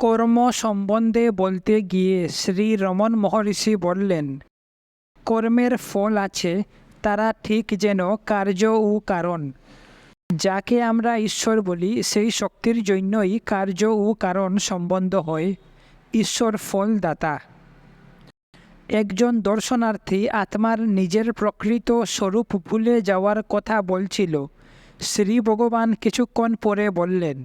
কর্ম সম্বন্ধে বলতে গিয়ে শ্রী রমন মহর্ষি বললেন, কর্মের ফল আছে, তারা ঠিক যেন কার্য ও কারণ। যাকে আমরা ঈশ্বর বলি, সেই শক্তির জন্যই কার্য ও কারণ সম্বন্ধ হয়, ঈশ্বর ফলদাতা। একজন দর্শনার্থী আত্মার নিজের প্রকৃত স্বরূপ ভুলে যাওয়ার কথা বলছিল। শ্রী ভগবান কিছুক্ষণ পরে বললেন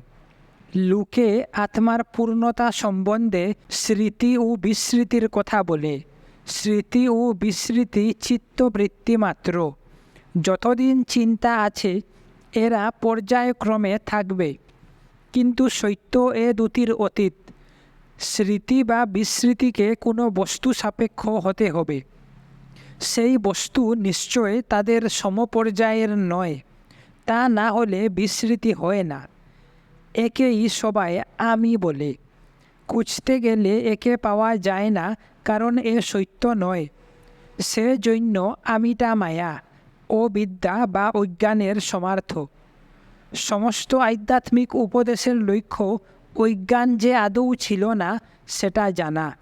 লোকে আত্মার পূর্ণতা সম্বন্ধে স্মৃতি ও বিস্মৃতির কথা বলে। স্মৃতি ও বিস্মৃতি চিত্তবৃত্তি মাত্র। যতদিন চিন্তা আছে, এরা পর্যায়ক্রমে থাকবে। কিন্তু সত্য এ দুটির অতীত। স্মৃতি বা বিস্মৃতিকে কোনো বস্তু সাপেক্ষ হতে হবে। সেই বস্তু নিশ্চয় তাদের সমপর্যায়ের নয়। তা না হলে বিস্মৃতি হয় না। একেই সবাই আমি বলে। খুঁজতে গেলে একে পাওয়া যায় না, কারণ এ সত্য নয়। সেজন্য আমিটা মায়া ও বিদ্যা বা অজ্ঞানের সমার্থ সমস্ত আধ্যাত্মিক উপদেশের লক্ষ্য অজ্ঞান যে আদৌ ছিল না, সেটা জানা।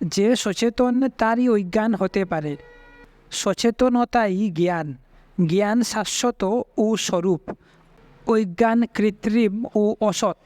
যে সচেতন তারই অজ্ঞান হতে পারে। সচেতনতাই জ্ঞান। জ্ঞান শাশ্বত ও স্বরূপ। অজ্ঞান কৃত্রিম ও অসৎ।